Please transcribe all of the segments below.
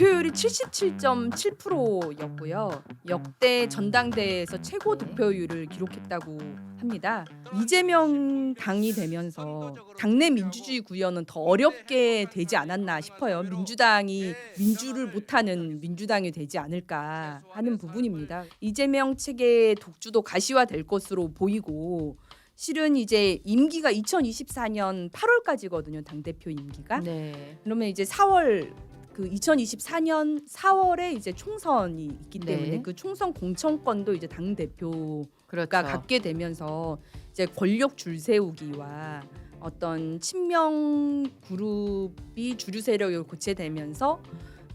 득표율이 77.7%였고요. 역대 전당대회에서 최고 득표율을 기록했다고 합니다. 이재명 당이 되면서 당내 민주주의 구현은 더 어렵게 되지 않았나 싶어요. 민주당이 민주를 못하는 민주당이 되지 않을까 하는 부분입니다. 이재명 측의 독주도 가시화될 것으로 보이고 실은 이제 임기가 2024년 8월까지거든요. 당 대표 임기가. 네. 그러면 이제 4월 그 2024년 4월에 이제 총선이 있기 네. 때문에 그 총선 공천권도 이제 당 대표가 그렇죠. 갖게 되면서 이제 권력 줄 세우기와 어떤 친명 그룹이 주류 세력을 고체되면서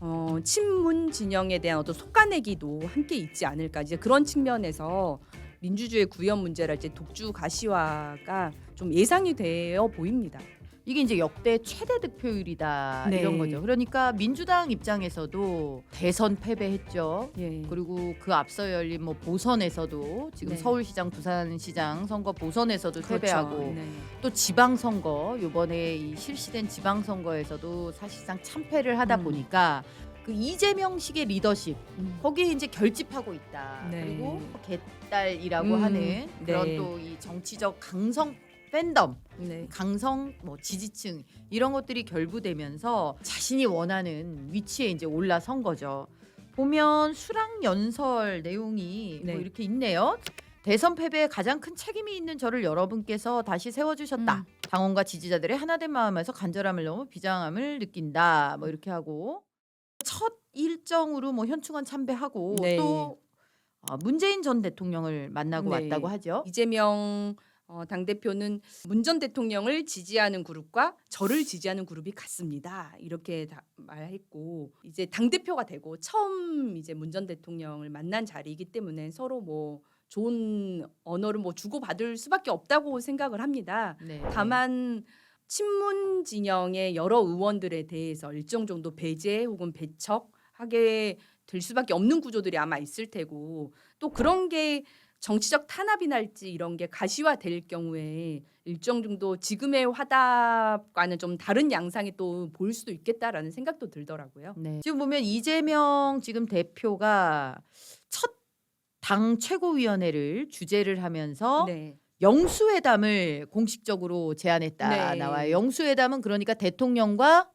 어, 친문 진영에 대한 어떤 속가내기도 함께 있지 않을까 이제 그런 측면에서 민주주의 구현 문제랄지 독주 가시화가 좀 예상이 되어 보입니다. 이게 이제 역대 최대 득표율이다 네. 이런 거죠. 그러니까 민주당 입장에서도 대선 패배했죠. 예. 그리고 그 앞서 열린 뭐 보선에서도 지금 네. 서울시장, 부산시장 선거 보선에서도 패배하고 네. 또 지방선거 요번에 이 실시된 지방선거에서도 사실상 참패를 하다 음. 보니까 그 이재명식의 리더십 음. 거기에 이제 결집하고 있다. 네. 그리고 개딸이라고 음, 하는 그런 네. 또이 정치적 강성 팬덤, 네. 강성 뭐 지지층 이런 것들이 결부되면서 자신이 원하는 위치에 이제 올라선 거죠. 보면 수락 연설 내용이 네. 뭐 이렇게 있네요. 대선 패배에 가장 큰 책임이 있는 저를 여러분께서 다시 세워주셨다. 음. 당원과 지지자들의 하나된 마음에서 간절함을 넘어 비장함을 느낀다. 뭐 이렇게 하고 첫 일정으로 뭐 현충원 참배하고 네. 또 어, 문재인 전 대통령을 만나고 네. 왔다고 하죠. 이재명 어, 당 대표는 문 전 대통령을 지지하는 그룹과 저를 지지하는 그룹이 같습니다. 이렇게 다 말했고 이제 당 대표가 되고 처음 이제 문 전 대통령을 만난 자리이기 때문에 서로 뭐 좋은 언어를 뭐 주고 받을 수밖에 없다고 생각을 합니다. 네. 다만 친문 진영의 여러 의원들에 대해서 일정 정도 배제 혹은 배척하게 될 수밖에 없는 구조들이 아마 있을 테고 또 그런 게 정치적 탄압이 날지 이런 게 가시화될 경우에 일정 정도 지금의 화답과는 좀 다른 양상이 또 보일 수도 있겠다라는 생각도 들더라고요. 네. 지금 보면 이재명 지금 대표가 첫 당 최고위원회를 주재를 하면서 네. 영수회담을 공식적으로 제안했다 네. 나와요. 영수회담은 그러니까 대통령과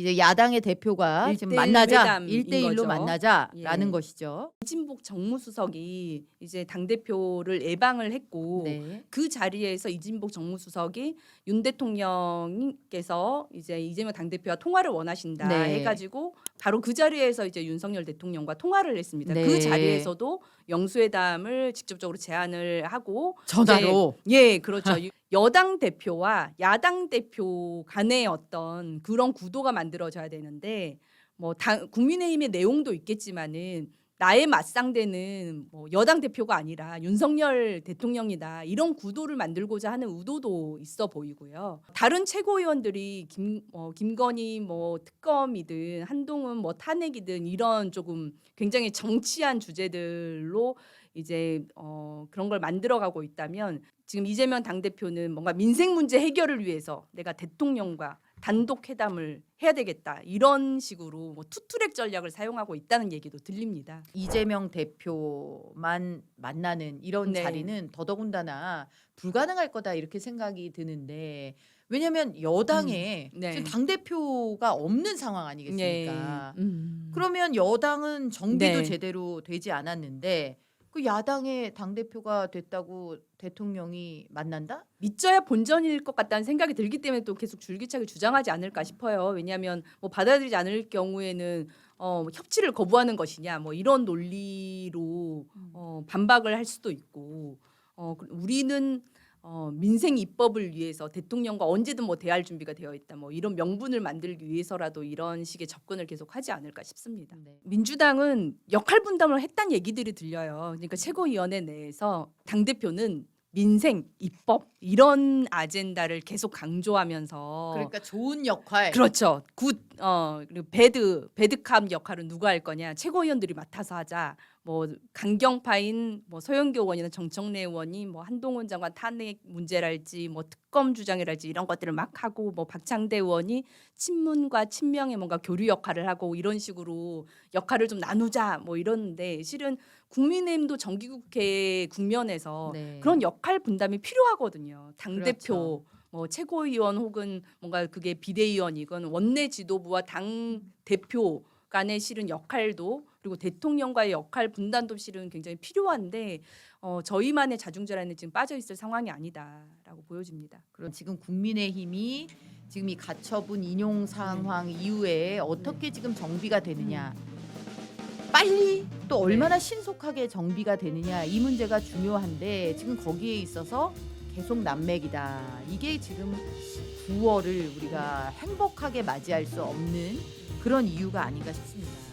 이제 야당의 대표가 지금 일대일 만나자 회담인 일대일로 거죠. 만나자라는 예. 것이죠. 이진복 정무수석이 이제 당 대표를 예방을 했고 네. 그 자리에서 이진복 정무수석이 윤 대통령께서 이제 이재명 당 대표와 통화를 원하신다 네. 해가지고 바로 그 자리에서 이제 윤석열 대통령과 통화를 했습니다. 네. 그 자리에서도 영수회담을 직접적으로 제안을 하고 전화로 예 그렇죠 여당 대표와 야당 대표 간의 어떤 그런 구도가 만들어져야 되는데 뭐 당, 국민의힘의 내용도 있겠지만은 나의 맞상대는 뭐 여당 대표가 아니라 윤석열 대통령이다 이런 구도를 만들고자 하는 의도도 있어 보이고요. 다른 최고위원들이 김 어, 김건희 뭐 특검이든 한동훈 뭐 탄핵이든 이런 조금 굉장히 정치한 주제들로 이제 어, 그런 걸 만들어가고 있다면 지금 이재명 당 대표는 뭔가 민생 문제 해결을 위해서 내가 대통령과 단독 회담을 해야 되겠다 이런 식으로 뭐 투트랙 전략을 사용하고 있다는 얘기도 들립니다. 이재명 대표만 만나는 이런 네. 자리는 더더군다나 불가능할 거다 이렇게 생각이 드는데 왜냐하면 여당에 음, 네. 지금 당 대표가 없는 상황 아니겠습니까? 음. 그러면 여당은 정비도 네. 제대로 되지 않았는데 그 야당의 당 대표가 됐다고 대통령이 만난다? 믿져야 본전일 것 같다는 생각이 들기 때문에 또 계속 줄기차게 주장하지 않을까 싶어요. 왜냐하면 뭐 받아들이지 않을 경우에는 어, 뭐 협치를 거부하는 것이냐 뭐 이런 논리로 어, 반박을 할 수도 있고 어, 그- 우리는 어, 민생 입법을 위해서 대통령과 언제든 뭐 대할 준비가 되어 있다 뭐 이런 명분을 만들기 위해서라도 이런 식의 접근을 계속 하지 않을까 싶습니다. 네. 민주당은 역할 분담을 했다는 얘기들이 들려요. 그러니까 최고위원회 내에서 당 대표는 민생, 입법 이런 아젠다를 계속 강조하면서 그러니까 좋은 역할. 그렇죠. 굿, 어, 그리고 배드, 배드캅 역할은 누가 할 거냐? 최고위원들이 맡아서 하자. 뭐 강경파인 뭐 서영교 의원이나 정청래 의원이 뭐 한동훈 장관 탄핵 문제랄지 뭐 특 검 주장이랄지 이런 것들을 막 하고 뭐 박창대 의원이 친문과 친명의 뭔가 교류 역할을 하고 이런 식으로 역할을 좀 나누자 뭐 이러는데 실은 국민의힘도 정기국회 국면에서 네. 그런 역할 분담이 필요하거든요. 당 그렇죠. 대표 뭐 최고위원 혹은 뭔가 그게 비대위원이건 원내 지도부와 당 대표 간의 실은 역할도 그리고 대통령과의 역할 분단도 실은 굉장히 필요한데 어, 저희만의 자중자란에 지금 빠져 있을 상황이 아니다라고 보여집니다. 그럼 지금 국민의힘이 지금 이 가처분 인용 상황 이후에 어떻게 지금 정비가 되느냐. 빨리 또 얼마나 신속하게 정비가 되느냐. 이 문제가 중요한데 지금 거기에 있어서 계속 난맥이다. 이게 지금 9월을 우리가 행복하게 맞이할 수 없는 그런 이유가 아닌가 싶습니다.